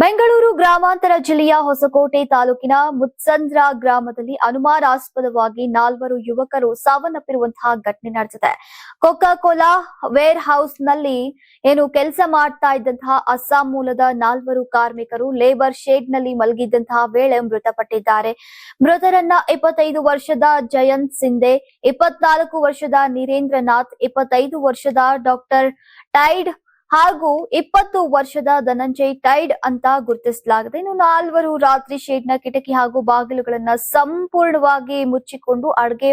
ಬೆಂಗಳೂರು ಗ್ರಾಮಾಂತರ ಜಿಲ್ಲೆಯ ಹೊಸಕೋಟೆ ತಾಲೂಕಿನ ಮುತ್ಸಂದ್ರ ಗ್ರಾಮದಲ್ಲಿ ಅನುಮಾನಾಸ್ಪದವಾಗಿ ನಾಲ್ವರು ಯುವಕರು ಸಾವನ್ನಪ್ಪಿರುವಂತಹ ಘಟನೆ ನಡೆದಿದೆ. ಕೊಕಾ ಕೋಲಾ ವೇರ್ ಹೌಸ್ನಲ್ಲಿ ಏನು ಕೆಲಸ ಮಾಡ್ತಾ ಇದ್ದಂತಹ ಅಸ್ಸಾಂ ಮೂಲದ ನಾಲ್ವರು ಕಾರ್ಮಿಕರು ಲೇಬರ್ ಶೇಡ್ನಲ್ಲಿ ಮಲಗಿದ್ದಂತಹ ವೇಳೆ ಮೃತಪಟ್ಟಿದ್ದಾರೆ. ಮೃತರನ್ನ ಇಪ್ಪತ್ತೈದು ವರ್ಷದ ಜಯಂತ್ ಸಿಂಧೆ, ಇಪ್ಪತ್ನಾಲ್ಕು ವರ್ಷದ ನೀರೇಂದ್ರನಾಥ್, ಇಪ್ಪತ್ತೈದು ವರ್ಷದ ಡಾಕ್ಟರ್ ಟೈಡ್ ಹಾಗೂ ಇಪ್ಪತ್ತು ವರ್ಷದ ಧನಂಜಯ್ ಟೈಡ್ ಅಂತ ಗುರುತಿಸಲಾಗಿದೆ. ಇನ್ನು ನಾಲ್ವರು ರಾತ್ರಿ ಶೇಡ್ನ ಕಿಟಕಿ ಹಾಗೂ ಬಾಗಿಲುಗಳನ್ನ ಸಂಪೂರ್ಣವಾಗಿ ಮುಚ್ಚಿಕೊಂಡು ಅಡುಗೆ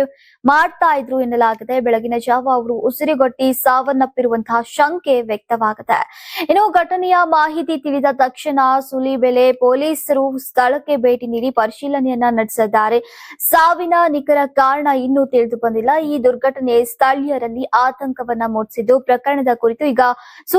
ಮಾಡ್ತಾ ಇದ್ರು ಎನ್ನಲಾಗಿದೆ. ಬೆಳಗಿನ ಜಾವ ಅವರು ಉಸಿರುಗಟ್ಟಿ ಸಾವನ್ನಪ್ಪಿರುವಂತಹ ಶಂಕೆ ವ್ಯಕ್ತವಾಗಿದೆ. ಇನ್ನು ಘಟನೆಯ ಮಾಹಿತಿ ತಿಳಿದ ತಕ್ಷಣ ಸುಲಿಬೆಲೆ ಪೊಲೀಸರು ಸ್ಥಳಕ್ಕೆ ಭೇಟಿ ನೀಡಿ ಪರಿಶೀಲನೆಯನ್ನ ನಡೆಸಿದ್ದಾರೆ. ಸಾವಿನ ನಿಖರ ಕಾರಣ ಇನ್ನೂ ತಿಳಿದು ಬಂದಿಲ್ಲ. ಈ ದುರ್ಘಟನೆ ಸ್ಥಳೀಯರಲ್ಲಿ ಆತಂಕವನ್ನ ಮೂಡಿಸಿದ್ದು ಪ್ರಕರಣದ ಕುರಿತು ಈಗ